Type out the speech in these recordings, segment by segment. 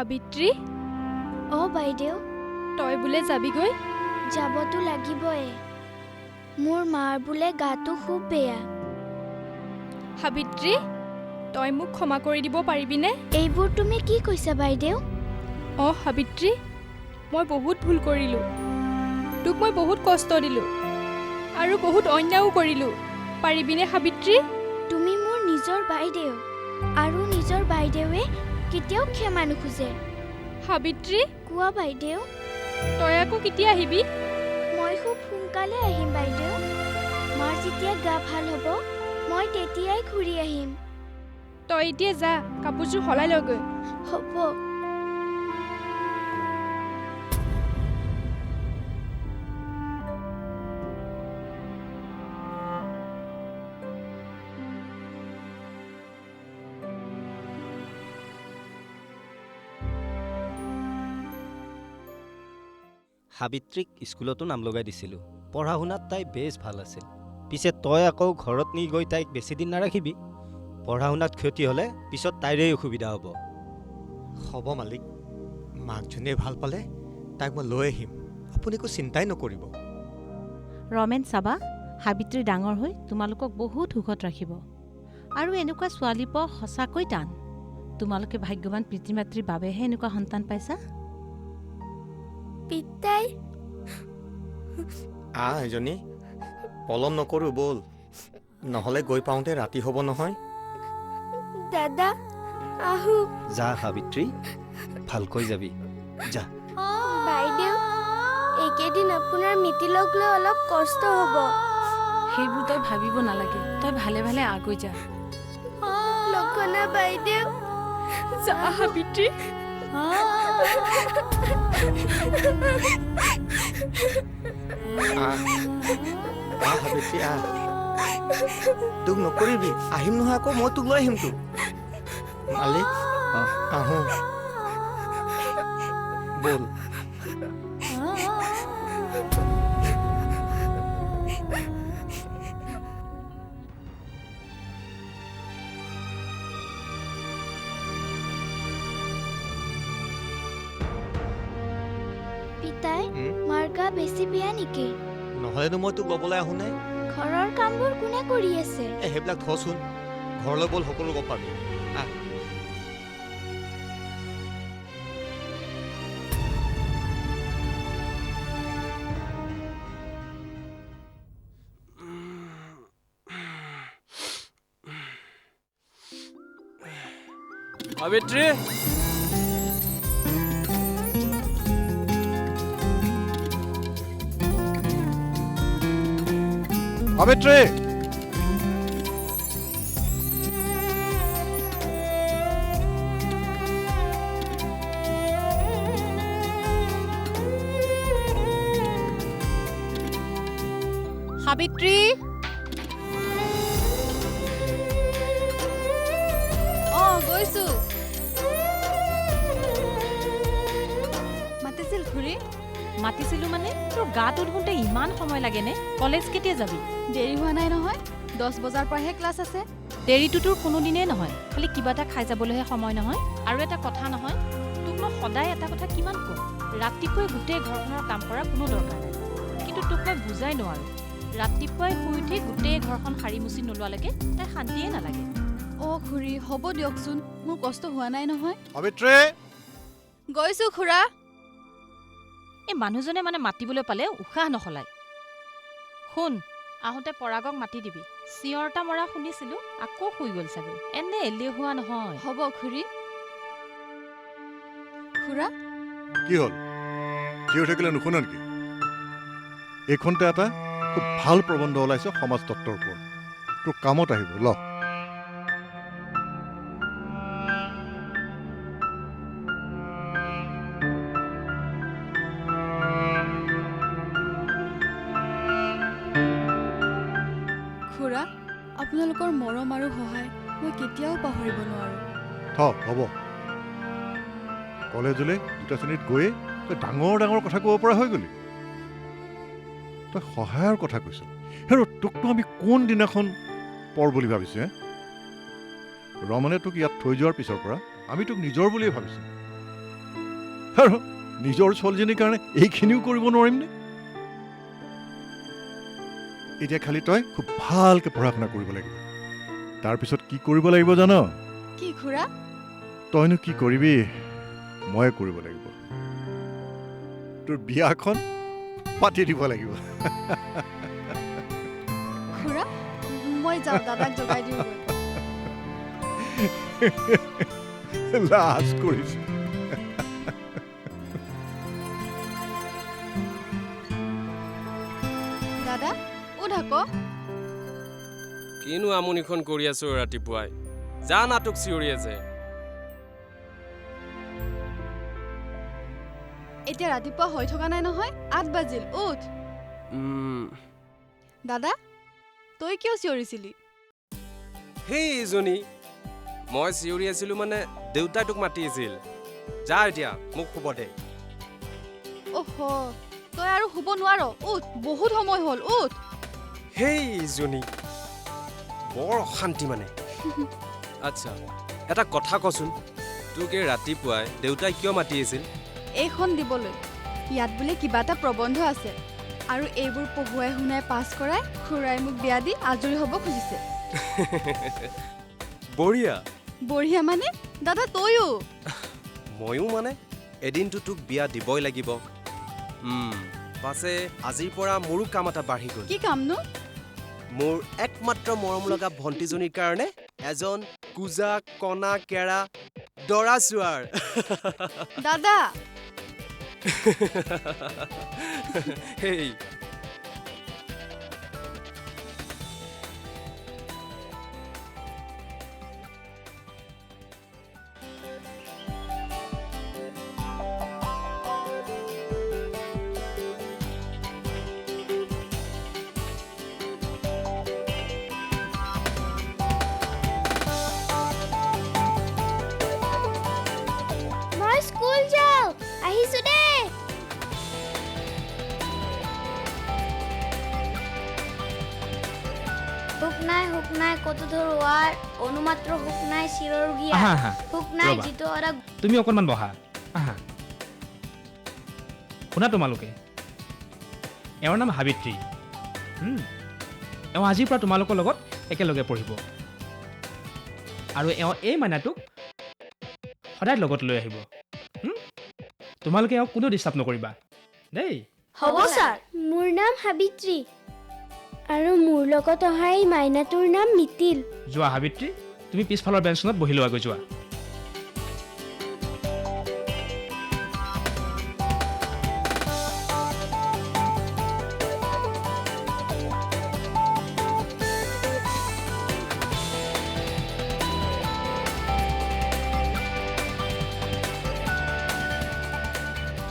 সাবিত্ৰী? অঁ বাইদেউ। তই বোলে যাবিগৈ? যাবতো লাগিবই মোৰ মাৰ বোলে গাটো খুব বেয়া। সাবিত্ৰী তই মোক ক্ষমা কৰি দিব পাৰিবিনে? এইবোৰ তুমি কি কৈছা বাইদেউ? অঁ সাবিত্ৰী মই বহুত ভুল কৰিলোঁ। তোক মই বহুত কষ্ট দিলোঁ। আৰু বহুত অন্যায়ো কৰিলোঁ। পাৰিবিনে সাবিত্ৰী? তুমি মোৰ নিজৰ বাইদেউ। আৰু নিজৰ বাইদেৱে কেতিয়াও ক্ষমা নোখোজে। সাবিত্ৰী? কোৱা বাইদেউ। তই আকৌ কেতিয়া আহিবি? মই খুব সোনকালে আহিম বাইদেউ। মাৰ যেতিয়া গা ভাল হ'ব মই তেতিয়াই ঘূৰি আহিম। তই এতিয়া যা কাপোৰযোৰ সলাই লগৈ হ'ব। সাবিত্ৰীক স্কুলতো নাম লগাই দিছিলোঁ। পঢ়া শুনাত তাই বেছ ভাল আছিল। পিছে তই আকৌ ঘৰত নি গৈ তাইক বেছিদিন নাৰাখিবি? পঢ়া শুনাত ক্ষতি হ'লে পিছত তাইৰেই অসুবিধা হ'ব। হ'ব মালিক মাকজনীয়ে ভাল পালে তাইক মই লৈ আহিম। আপুনি একো চিন্তাই নকৰিব। ৰমেন চাবা সাবিত্ৰী ডাঙৰ হৈ তোমালোকক বহুত সুখত ৰাখিব। আৰু এনেকুৱা ছোৱালী পোৱা সঁচাকৈ টান। তোমালোকে ভাগ্যৱান পিতৃ মাতৃৰ বাবেহে এনেকুৱা সন্তান পাইছা? পিতাই আহ এজনী পলম নকৰোঁ ব'ল। নহ'লে গৈ পাওঁতে ৰাতি হ'ব নহয়। দাদা আহো। যা সাবিত্ৰী ভালকৈ যাবি। যা। বাইদেউ এইকেইদিন আপোনাৰ মিতিলক লৈ অলপ কষ্ট হ'ব। সেইবোৰ তই ভাবিব নালাগে। তই ভালে ভালে আগুৱাই যা। লক্ষণা বাইদেউ। যা সাবিত্ৰী। আহ সাবিত্ৰী আহ তোক নকৰিবি আহিম নহয় আকৌ মই তোক লৈ আহিম তোক মালিক। আহোঁ ব'ল নেকি? নহ'লেনো মই তোক ল'বলৈ আহোঁ নে? ঘৰৰ কামবোৰ কোনে কৰি আছে? এ সেইবিলাক থচোন। ঘৰলৈ ব'ল সকলো গম পাবি। আহ। সাবিত্ৰী? সাবিত্ৰী সাবিত্ৰী অঁ গৈছো মাতিছিল খুৰী মাতিছিলো মানে? তোৰ গাটো ধুওঁতে ইমান সময় লাগেনে কলেজ কেতিয়া যাবি? দেৰি হোৱা নাই নহয়। দহ বজাৰ পৰাহে ক্লাছ আছে। দেৰিটো তোৰ কোনোদিনেই নহয়। খালি কিবা এটা খাই যাবলৈহে সময় নহয়। আৰু এটা কথা নহয় তোক মই সদায় এটা কথা কিমান কওঁ ৰাতিপুৱাই গোটেই ঘৰখনৰ কাম কৰা কোনো দৰকাৰ নাই। কিন্তু তোক মই বুজাই নোৱাৰোঁ। ৰাতিপুৱাই শুই উঠি গোটেই ঘৰখন সাৰি মুচি নোলোৱালৈকে তাই শান্তিয়ে নালাগে। অঁ খুৰী হ'ব দিয়কচোন। মোৰ কষ্ট হোৱা নাই নহয়। গৈছো খুৰা। এই মানুহজনে মানে মাতিবলৈ পালে উশাহ নসলায়। শুন আহোঁতে পৰাগক মাতি দিবি। চিঞৰটা মৰা শুনিছিলোঁ আকৌ শুই গ'ল চাগৈ। এনে এলেহুৱা নহয়। হ'ব খুৰী। খুৰা? কি হ'ল? চিঞৰি থাকিলে নুশুনা নেকি? এইখনতে এটা খুব ভাল প্ৰবন্ধ ওলাইছে সমাজ তত্ত্বৰ ওপৰত। তোৰ কামত আহিব ল। হ'ব। কলেজলৈ দুটা শ্ৰেণীত গৈয়ে তই ডাঙৰ ডাঙৰ কথা ক'ব পৰা হৈ গ'লি। তই সহায়ৰ কথা কৈছ। হেৰ, তোকতো আমি কোন দিনাখন পৰ বুলি ভাবিছো, হে? ৰমনে তোক ইয়াত থৈ যোৱাৰ পিছৰ পৰা আমি তোক নিজৰ বুলিয়ে ভাবিছোঁ। আৰু নিজৰ ছোৱালীজনীৰ কাৰণে এইখিনিও কৰিব নোৱাৰিমনে এতিয়া খালি তই খুব ভালকৈ পঢ়া শুনা কৰিব লাগিব। তাৰপিছত কি কৰিব লাগিব জান? কি খুৰা তইনো কি কৰিবি? ময়ে কৰিব লাগিব। তোৰ বিয়াখন পাতি দিব লাগিব। খুৰা মই যাওঁ দাদাক জগাই লাজ কৰিছে। দাদা উঠ আকৌ কিনো আমনিখন কৰি আছো ৰাতিপুৱাই। যা নাটক চিঞৰি আছে। এতিয়া ৰাতিপুৱা হৈ থকা নাই নহয় আঠ বাজিল উঠ। দাদা তই কিয় চিঞৰিছিলি? সেই ইজনী মই চিঞৰি আছিলো মানে দেউতাই তোক মাতি আছিল। যা এতিয়া মোক শুব দে। অহ তই আৰু শুব নোৱাৰ উঠ বহুত সময় হ'ল উঠ। সেই ইজনী বৰ অশান্তি মানে। আচ্ছা এটা কথা কচোন তোক এই ৰাতিপুৱাই দেউতাই কিয় মাতি আছিল? এইখন দিবলৈ। ইয়াত বোলে কিবা এটা প্ৰবন্ধ আছে। আৰু এইবোৰ পঢ়ুৱাই শুনাই পাছ কৰাই খুৰাই মোক বিয়া দি আজৰি হ'ব খুজিছে। বঢ়িয়া। বঢ়িয়া মানে? দাদা তয়ো ময়ো মানে। এদিনটো তোক বিয়া দিবই লাগিব। পাছে আজিৰ পৰা মোৰো কাম এটা বাঢ়ি গ'ল। কি কামনো মোৰ একমাত্ৰ মৰম লগা ভণ্টিজনীৰ কাৰণে এজন কোজা কণা কেৰা দৰা চোৱাৰ। দাদা হেই মই নাই কত ধৰোৱাৰ অনুমাত্ৰ হুক নাই আহা আহা হুক নাই ৰ'বা। যিটো অৰা তুমি অকণমান বহা। আহা। শুনা তোমালোকে। এওঁৰ নাম সাবিত্ৰী হুম, এওঁ আজিৰ পৰা তোমালোকৰ লগত একেলগে পঢ়িব। আৰু এওঁ এই মাইনাটোক সদায় লগত লৈ আহিব। হুম? তোমালোকে এওঁক কোনো ডিষ্টাৰ্ব নকৰিবা। দেই। হ'ব ছাৰ। মোৰ নাম সাবিত্ৰী আৰু মোৰ লগত অহা এই মাইনাটোৰ নাম মিতিল। যোৱা সাবিত্ৰী তুমি পিছফালৰ বেঞ্চখনত বহি লোৱাগৈ যোৱা।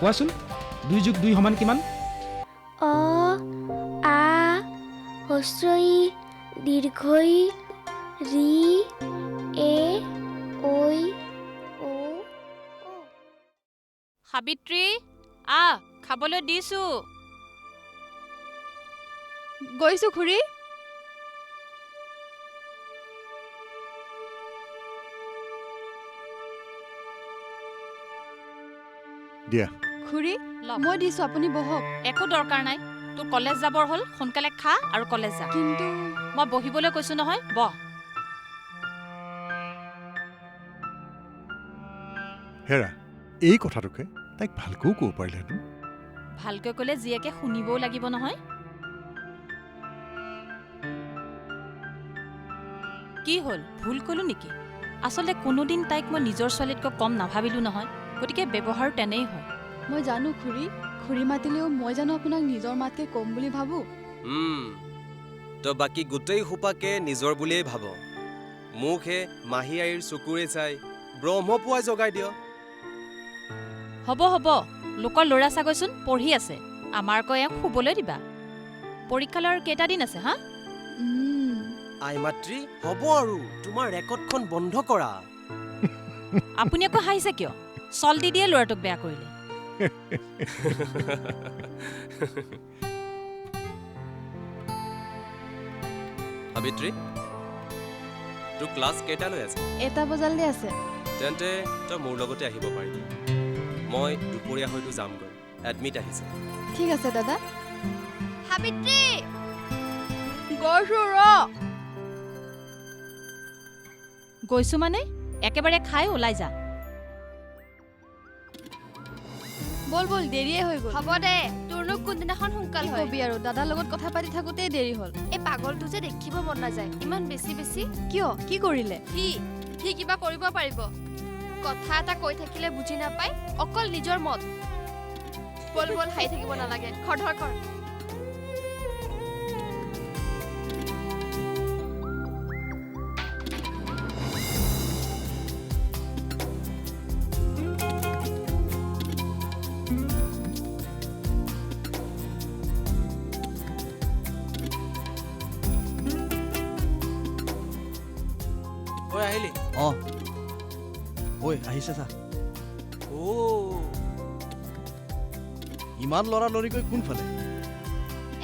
কোৱাচোন, দুই যোগ দুই সমান কিমান? সাবিত্ৰী? আহ খাবলৈ দিছো। গৈছো খুৰী। দিয়া। খুৰী লওক। মই দিছো আপুনি বহক। একো দৰকাৰ নাই। তোৰ কলেজ যাবৰ হ'ল সোনকালে খা আৰু কলেজ যা। কিন্তু মই বহিবলৈ কৈছো নহয় বহ। হেৰা এই কথাটোকে তাইক ভালকৈও ক'ব পাৰিলেহেঁতেন ভালকৈ ক'লে জীয়েকে শুনিবও লাগিব নহয়। কি হ'ল? ভুল ক'লো নেকি? আচলতে কোনোদিন তাইক মই নিজৰ ছোৱালীতকৈ কম নাভাবিলো নহয় গতিকে ব্যৱহাৰ তেনেই হয়। মই জানো খুৰী খুৰী মাতিলেও মই জানো আপোনাক নিজৰ মাতকে কম বুলি ভাবোঁ। তই বাকী গোটেই সোপাকে নিজৰ বুলিয়েই ভাব। মোকহে মাহী আইৰ চকুৰে চাই ব্ৰহ্মপুৱাই জগাই দিয়। হ'ব হ'ব। লোকৰ ল'ৰা চাগৈচোন পঢ়ি আছে। আমাৰ আকৌ এওঁক শুবলৈ দিবা। পৰীক্ষালৈ আৰু কেইটা দিন আছে হা? আই মাতৃ হ'ব আৰু। তোমাৰ ৰেকৰ্ডখন বন্ধ কৰা। আপুনি আকৌ হাঁহিছে কিয়? চল দি দিয়ে ল'ৰাটোক বেয়া কৰিলে। সাবিত্ৰী তোৰ ক্লাছ কেইটালৈ আছে? এটা বজালৈ আছে। তেন্তে তই মোৰ লগতে আহিব পাৰিবি। মই দুপৰীয়া হয়তো যামগৈ। এডমিট আহিছে। ঠিক আছে দাদা। সাবিত্ৰী! গৈছো ৰ। গৈছো মানে? একেবাৰে খাই ওলাই যা। বল বল দেৰিয়ে হৈ গ'ল। হ'ব দে তোৰনো কোনদিনাখন সোনকাল হয়? কবি আৰু দাদাৰ লগত কথা পাতি থাকোতেই দেৰি হ'ল। এই পাগলটো যে দেখিব মন নাযায় ইমান বেছি বেছি। কিয়? কি কৰিলে? সি সি কিবা কৰিব পাৰিব। কথা এটা কৈ থাকিলে বুজি নাপায়, অকল নিজৰ মত বল বল হাই থাকিব নালাগে। খৰধৰ কৰ ঐ আহিছে চা। অ ইমান লৰালৰিকৈ কোনফালে?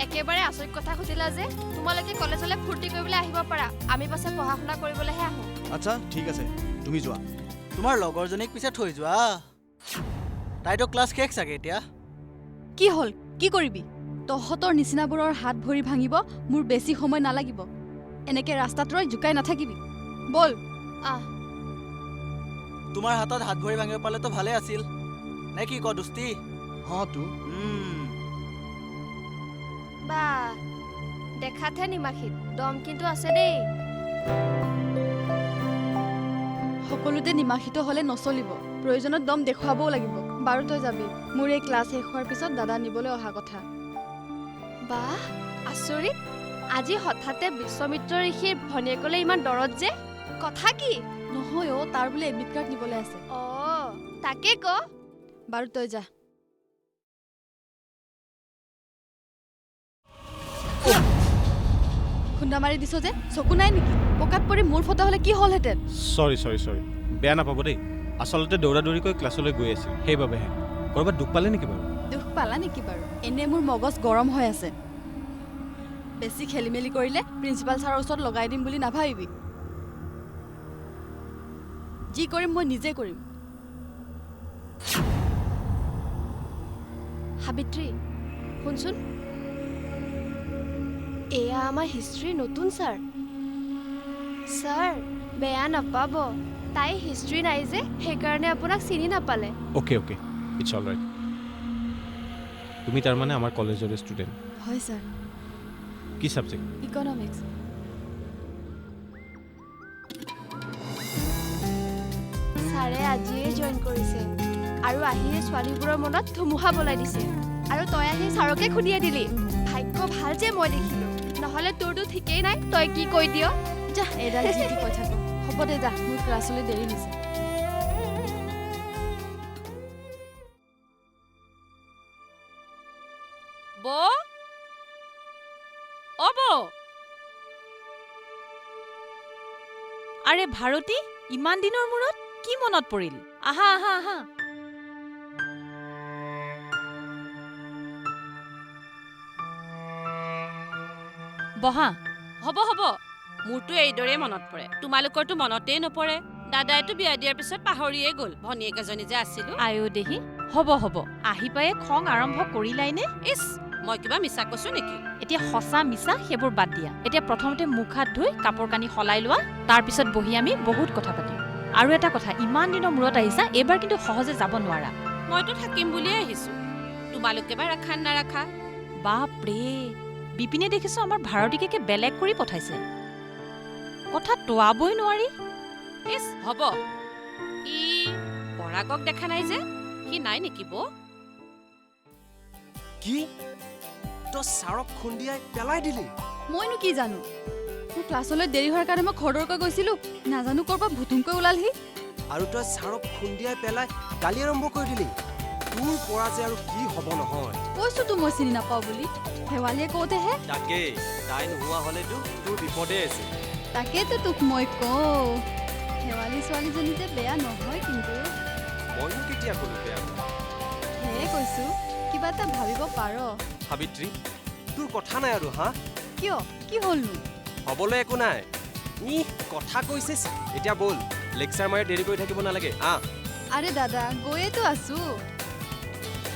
একেবাৰে আচৰিত কথা সুধিলা যে তোমালোকে কলেজলৈ ফূৰ্তি কৰিবলৈ আহিব পাৰা। আমি পাছে পঢ়া শুনা কৰিবলৈহে আহোঁ। আচ্ছা ঠিক আছে তুমি যোৱা। তোমাৰ লগৰজনীক পিছে থৈ যোৱা। তাইতো ক্লাছ শেষ চাগে এতিয়া। কি হ'ল? কি কৰিবি? তহঁতৰ নিচিনাবোৰৰ হাত ভৰি ভাঙিব মোৰ বেছি সময় নালাগিব। এনেকে ৰাস্তাত ৰৈ জোকাই নাথাকিবি। বল। আহ। তোমাৰ হাতত হাত ভৰি ভাঙিব পালেতো ভালে আছিল। নে কি ক দুষ্টি? অঁ তো। বা দেখাতহে নিমাখিত দম কিন্তু আছে দেই। সকলোতে নিমাখিত হ'লে নচলিব। প্ৰয়োজনত দম দেখুৱাবও লাগিব। বাৰু তই যাবি। মোৰ এই ক্লাছ শেষ হোৱাৰ পিছত দাদা নিবলৈ অহা কথা। বা আচৰিত। আজি হঠাতে বিশ্বমিত্ৰ ঋষিৰ ভনীয়েকলৈ ইমান দৰত যে। কথা কি? নহয় অ' তাৰ বোলে এডমিট কাৰ্ড নিবলৈ আছে। অ তাকে ক। বাৰু তই যা। খুন্দা মাৰি দিছ যে চকু নাই নেকি? পকাত পৰি মোৰ ফটা হ'লে কি হ'লহেঁতেন? চৰি চৰি চৰি বেয়া নাপাব দেই। আচলতে দৌৰা দৌৰিকৈ ক্লাছলৈ গৈ আছিল সেইবাবেহে। ক'ৰবাত দুখ পালে নেকি বাৰু? দুখ পালা নেকি বাৰু? এনে মোৰ মগজ গৰম হৈ আছে। বেছি খেলি মেলি কৰিলে প্ৰিন্সিপাল ছাৰৰ ওচৰত লগাই দিম বুলি নাভাবিবি। যি কৰিম মই নিজে কৰিম। সাবিত্ৰী শুনচোন। এয়া আমাৰ হিষ্ট্ৰীৰ নতুন ছাৰ। ছাৰ বেয়া নাপাব। তাই হিষ্ট্ৰী নাই যে সেইকাৰণে আপোনাক চিনি নাপালে। Okay okay. It's all right তুমি তাৰমানে আমাৰ কলেজৰে ষ্টুডেণ্ট হয় ছাৰ। কি ছাবজেক্ট ইকনমিক্স জইন কৰিছে। আৰু আহিয়ে ছোৱালীবোৰৰ মনত ধুমুহা বলাই দিছে। আৰু তই আহি ছাৰকে খুন্দিয়াই দিলি ভাগ্য ভালো যে মই দেখিলো। নহ'লে তোৰতো ঠিকেই নাই। তই কি কৈ দিয়? যা, এডাল যি কৈ থাকো হ'ব দে যা, মোৰ ক্লাছলৈ দেৰি হৈছে। বৌ? আৰে ভাৰতী, ইমান দিনৰ মূৰত? কি মনত পৰিল? আহা আহা আহা। বহা হ'ব হ'ব। মোৰতো এইদৰে মনত পৰে। তোমালোকৰতো মনতেই নপৰে। দাদাইতো বিয়া দিয়াৰ পিছত পাহৰিয়ে গ'ল। ভনীয়েক এজনী যে আছিলো। আয়ো দেহি। হ'ব হ'ব। আহি পায়ে খং আৰম্ভ কৰিলাই নে ইছ মই কিবা মিছা কৈছো নেকি? এতিয়া সঁচা মিছা সেইবোৰ বাদ দিয়া। এতিয়া প্ৰথমতে মুখ হাত ধুই কাপোৰ কানি সলাই লোৱা। তাৰ পিছত বহি আমি বহুত কথা পাতিম। আৰু এটা কথা ইমান দিনৰ মূৰত আহিছা এইবাৰ কিন্তু সহজে যাব নোৱাৰা। মইতো থাকিম বুলিয়ে আহিছো। তোমালোকে বা ৰাখা নাৰাখা? বাপৰে বিপিনে দেখিছো আমাৰ ভাৰতীকে বেলেগ কৰি পঠাইছে। কথা তোৱাবই নোৱাৰি। ইছ হ'ব। ই পৰাগক দেখা নাই যে সি নাই নেকি বৌ? কি? তই ছাৰক খুন্দিয়াই পেলাই দিলি? মইনো কি জানো? মোৰ ক্লাছলৈ দেৰি হোৱাৰ কাৰণে মই খৰদৰকৈ গৈছিলোঁ। নাজানো ক'ৰ পৰা ভুতুমকৈ ওলালহি। আৰু তই ছাৰক খুন্দিয়াই পেলাই গালি আৰম্ভ কৰি দিলি। তোৰ পৰা যে আৰু কি হ'ব নহয়। কৈছোতো মই চিনি নাপাওঁ বুলি। শেৱালীয়ে কওঁতেহে তাকেই তাই নোহোৱা হ'লেতো তোৰ বিপদে আছে। তাকেতো তোক মই কওঁ। শেৱালী ছোৱালীজনী যে বেয়া নহয় কিন্তু। মইনো কেতিয়া ক'লো বেয়া সেয়ে কৈছোঁ কিবা এটা ভাবিব পাৰ। সাবিত্ৰী তোৰ কথা নাই আৰু হা? কিয়? কি হ'লনো? হ'বলৈ একো নাই। ই কথা কৈছে এতিয়া ব'ল লেকচাৰ মাৰি দেৰি কৰি থাকিব নালাগে আহ আৰে দাদা গৈয়েতো আছোঁ।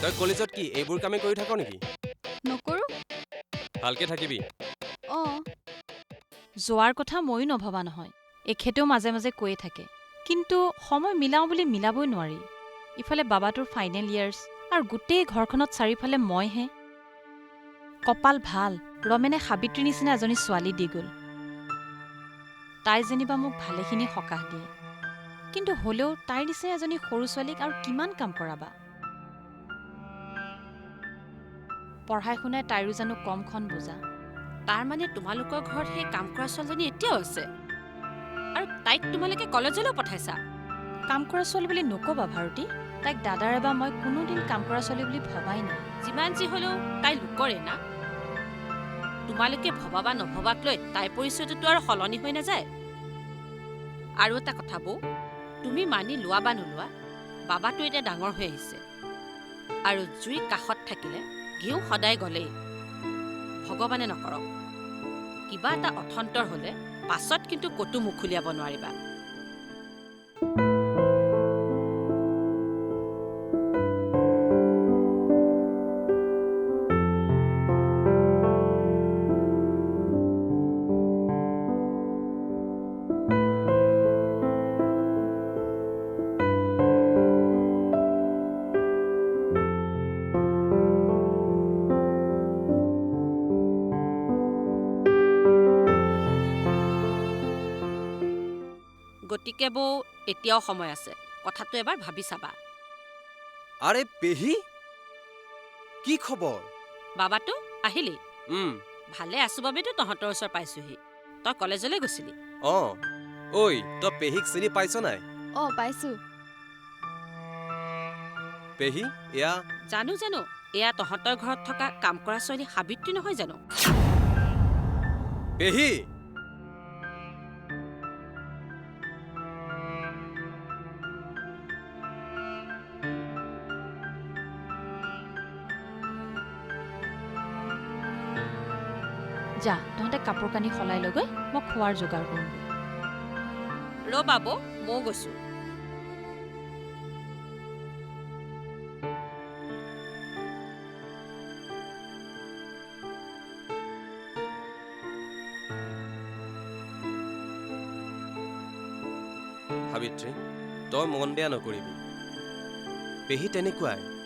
তই কলেজত কি এইবোৰ কামেই কৰি থাক নেকি? নকৰোঁ। ভালকে থাকিবি। অঁ। যোৱাৰ কথা ময়ো নভবা নহয় এখেতেও মাজে মাজে কৈয়ে থাকে। কিন্তু সময় মিলাওঁ বুলি মিলাবই নোৱাৰি। ইফালে বাবাটোৰ ফাইনেল ইয়াৰ্ছ আৰু গোটেই ঘৰখনত চাৰিওফালে মইহে। কপাল ভাল। ৰমেনে সাবিত্ৰীৰ নিচিনা এজনী ছোৱালী দি গ'ল। তাই যেনিবা মোক ভালেখিনি সকাহ দিয়ে। কিন্তু হ'লেও তাইৰ নিচিনা এজনী সৰু ছোৱালীক আৰু কিমান কাম কৰাবা? পঢ়াই শুনাই তাইৰো জানো কমখন বুজা। তাৰ মানে তোমালোকৰ ঘৰত সেই কাম কৰা ছোৱালীজনী এতিয়াও আছে? আৰু তাইক তোমালোকে কলেজলৈ পঠাইছা? কাম কৰা ছোৱালী বুলি নক'বা ভাৰতী। তাইক দাদাৰে বা মই কোনোদিন কাম কৰা ছোৱালী বুলি ভবাই নাই। যিমান যি হ'লেও তাই লোকৰে না? তোমালোকে ভবা বা নভবাক লৈ তাইৰ পৰিচয়টোতো আৰু সলনি হৈ নাযায়। আৰু এটা কথা বৌ তুমি মানি লোৱা বা নোলোৱা বাবাটো এতিয়া ডাঙৰ হৈ আহিছে। আৰু জুই কাষত থাকিলে ঘিউ সদায় গলেই। ভগৱানে নকৰক। কিবা এটা অথন্তৰ হ'লে পাছত কিন্তু ক'তো মুখ উলিয়াব নোৱাৰিবা। বৌ এতিয়াও সময় আছে। কথাটো এবাৰ ভাবি চাবা। আৰে পেহী! কি খবৰ? বাবাটো আহিলি? ভালে আছো বাবেতো তহঁতৰ ওচৰ পাইছোহি। তই কলেজলৈ গৈছিলি? অঁ। ঐ তই পেহীক চিনি পাইছ নাই? অঁ পাইছোঁ। পেহী এয়া জানো জানো এয়া তহঁতৰ ঘৰত থকা কাম কৰা ছোৱালী সাবিত্ৰী নহয় জানো? পেহী! যা তহঁতে কাপোৰ কানি সলাই লৈ গৈ মই খোৱাৰ যোগাৰ কৰোঁ ৰ বাবু ময়ো গৈছো। সাবিত্ৰী তই মন বেয়া নকৰিবি। পেহী তেনেকুৱাই।